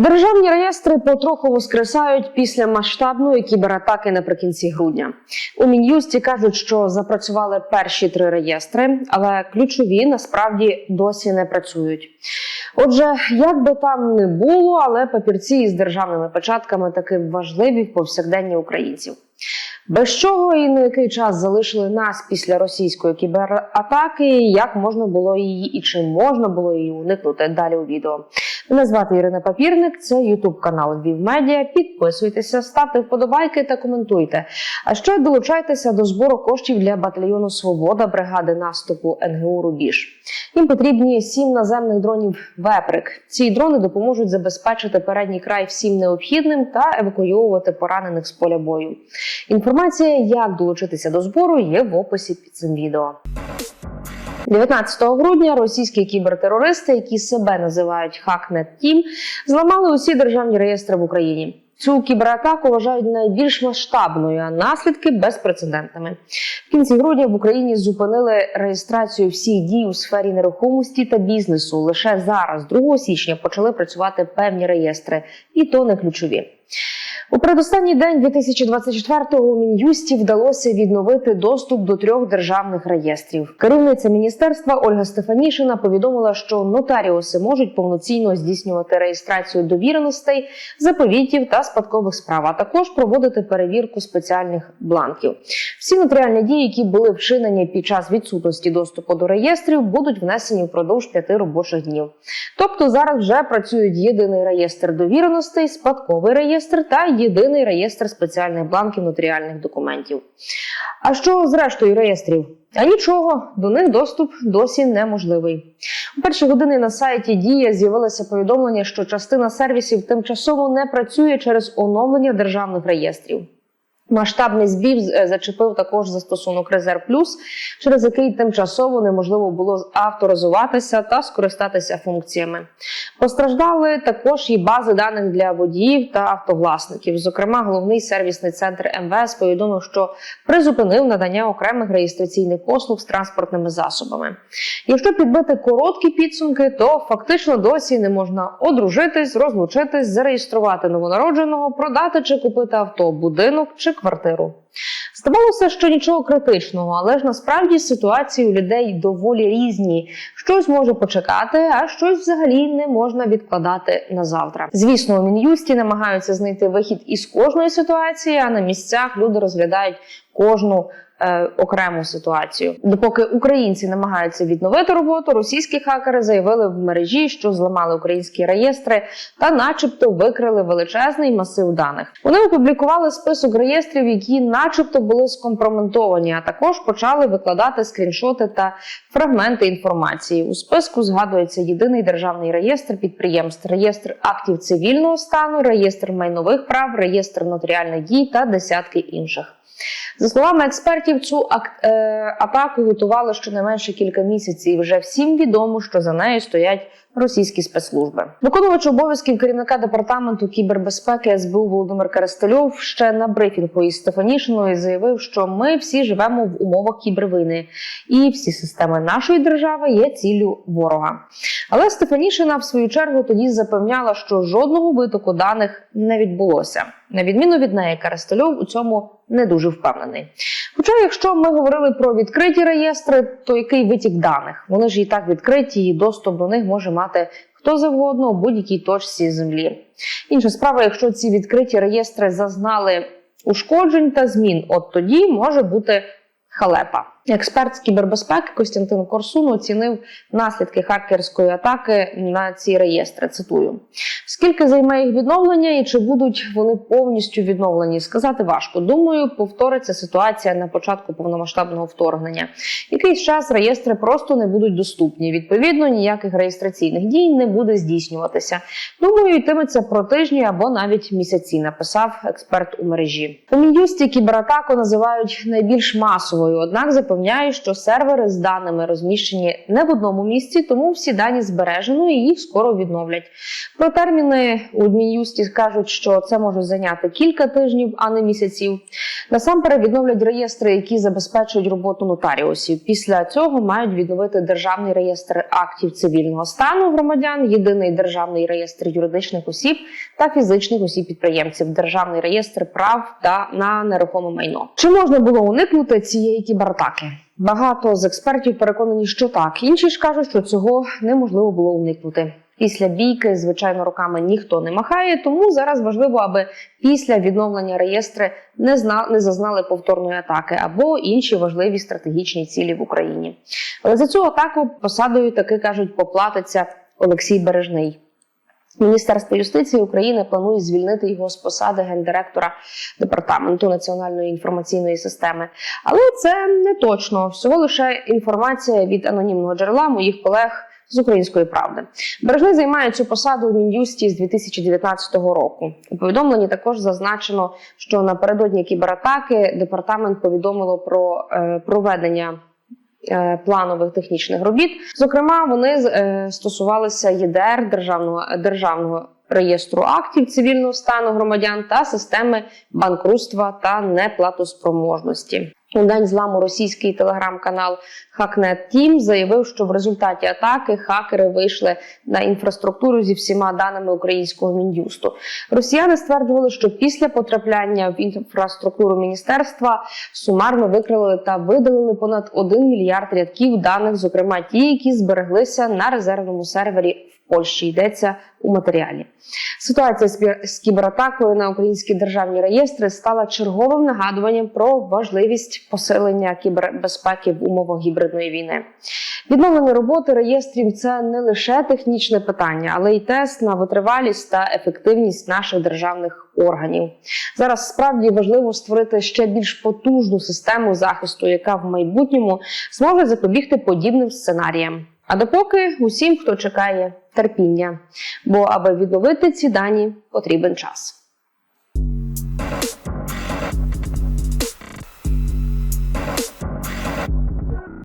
Державні реєстри потроху воскресають після масштабної кібератаки наприкінці грудня. У мін'юсті кажуть, що запрацювали перші три реєстри, але ключові насправді досі не працюють. Отже, як би там не було, але папірці із державними печатками таки важливі в повсякденні українців. Без чого і на який час залишили нас після російської кібератаки, як можна було її і чи можна було її уникнути далі у відео. Мене звати Ірина Папірник, це Ютуб канал Львів Медіа. Підписуйтеся, ставте вподобайки та коментуйте. А ще долучайтеся до збору коштів для батальйону Свобода бригади наступу НГУ Рубіж. Їм потрібні сім наземних дронів Веприк. Ці дрони допоможуть забезпечити передній край всім необхідним та евакуйовувати поранених з поля бою. Інформація, як долучитися до збору, є в описі під цим відео. 19 грудня російські кібертерористи, які себе називають Hacknet Team, зламали усі державні реєстри в Україні. Цю кібератаку вважають найбільш масштабною, а наслідки безпрецедентними. В кінці грудня в Україні зупинили реєстрацію всіх дій у сфері нерухомості та бізнесу. Лише зараз, 2 січня, почали працювати певні реєстри, і то не ключові. У передостанній день 2024-го у мін'юсті вдалося відновити доступ до трьох державних реєстрів. Керівниця міністерства Ольга Стефанішина повідомила, що нотаріуси можуть повноцінно здійснювати реєстрацію довіреностей, заповітів та спадкових справ, а також проводити перевірку спеціальних бланків. Всі нотаріальні дії, які були вчинені під час відсутності доступу до реєстрів, будуть внесені впродовж п'яти робочих днів. Тобто зараз вже працюють єдиний реєстр довіреностей, спадковий реєстр та єдиний реєстр спеціальних бланків нотаріальних документів. А що з рештою реєстрів? А нічого, до них доступ досі неможливий. У перші години на сайті Дія з'явилося повідомлення, що частина сервісів тимчасово не працює через оновлення державних реєстрів. Масштабний збів е, зачепив також застосунок Резерв Плюс, через який тимчасово неможливо було авторизуватися та скористатися функціями. Постраждали також і бази даних для водіїв та автовласників. Зокрема, головний сервісний центр МВС повідомив, що призупинив надання окремих реєстраційних послуг з транспортними засобами. Якщо підбити короткі підсумки, то фактично досі не можна одружитись, розлучитись, зареєструвати новонародженого, продати чи купити авто, будинок чи квартиру. Здавалося, що нічого критичного, але ж насправді ситуації у людей доволі різні. Щось може почекати, а щось взагалі не можна відкладати на завтра. Звісно, у мін'юсті намагаються знайти вихід із кожної ситуації, а на місцях люди розглядають кожну. е, Окрему ситуацію, допоки українці намагаються відновити роботу, російські хакери заявили в мережі, що зламали українські реєстри та, начебто, викрили величезний масив даних. Вони опублікували список реєстрів, які, начебто, були скомпроментовані, а також почали викладати скріншоти та фрагменти інформації. У списку згадується єдиний державний реєстр підприємств, реєстр актів цивільного стану, реєстр майнових прав, реєстр нотаріальних дій та десятки інших. За словами експертів, цю ак- е, атаку готували щонайменше кілька місяців. і Вже всім відомо, що за нею стоять російські спецслужби. Виконувач обов'язків керівника департаменту кібербезпеки СБУ Володимир Карастельов ще на брифінгу із Стефанішиною заявив, що ми всі живемо в умовах кібервини, і всі системи нашої держави є ціллю ворога. Але Стефанішина в свою чергу тоді запевняла, що жодного витоку даних не відбулося. На відміну від неї, Карастельов у цьому не дуже впевнений. Хоча, якщо ми говорили про відкриті реєстри, то який витік даних? Вони ж і так відкриті, і доступ до них може мати хто завгодно у будь-якій точці землі. Інша справа, якщо ці відкриті реєстри зазнали ушкоджень та змін, от тоді може бути халепа. Експерт з кібербезпеки Костянтин Корсун оцінив наслідки хакерської атаки на ці реєстри. Цитую: скільки займе їх відновлення і чи будуть вони повністю відновлені? Сказати важко. Думаю, повториться ситуація на початку повномасштабного вторгнення. Якийсь час реєстри просто не будуть доступні. Відповідно, ніяких реєстраційних дій не буде здійснюватися. Думаю, йтиметься про тижні або навіть місяці. Написав експерт у мережі. У мін'юсті кібератаку називають найбільш масовою однак запевняє, що сервери з даними розміщені не в одному місці, тому всі дані збережено і їх скоро відновлять. Про терміни у Мін'юсті кажуть, що це може зайняти кілька тижнів, а не місяців. Насамперед відновлять реєстри, які забезпечують роботу нотаріусів. Після цього мають відновити державний реєстр актів цивільного стану громадян, єдиний державний реєстр юридичних осіб та фізичних осіб підприємців, державний реєстр прав та на нерухоме майно. Чи можна було уникнути цієї кібератаки? Багато з експертів переконані, що так. Інші ж кажуть, що цього неможливо було уникнути. Після бійки, звичайно, руками ніхто не махає, тому зараз важливо, аби після відновлення реєстри не зна не зазнали повторної атаки або інші важливі стратегічні цілі в Україні. Але за цю атаку посадою таки кажуть поплатиться Олексій Бережний. Міністерство юстиції України планує звільнити його з посади гендиректора департаменту національної інформаційної системи. Але це не точно. Всього лише інформація від анонімного джерела моїх колег з української правди. Бережний займає цю посаду у Мін'юсті з 2019 року. У повідомленні також зазначено, що напередодні кібератаки департамент повідомило про е, проведення. е, Планових технічних робіт, зокрема, вони е, стосувалися ЄДР державного державного реєстру актів цивільного стану громадян та системи банкрутства та неплатоспроможності. У день зламу російський телеграм-канал Hacknet Team заявив, що в результаті атаки хакери вийшли на інфраструктуру зі всіма даними українського мін'юсту. Росіяни стверджували, що після потрапляння в інфраструктуру міністерства сумарно викрили та видалили понад 1 мільярд рядків даних, зокрема ті, які збереглися на резервному сервері Польщі. Йдеться у матеріалі. Ситуація з кібератакою на українські державні реєстри стала черговим нагадуванням про важливість посилення кібербезпеки в умовах гібридної війни. Відновлення роботи реєстрів це не лише технічне питання, але й тест на витривалість та ефективність наших державних органів. Зараз справді важливо створити ще більш потужну систему захисту, яка в майбутньому зможе запобігти подібним сценаріям. А допоки усім, хто чекає терпіння, бо аби відновити ці дані, потрібен час.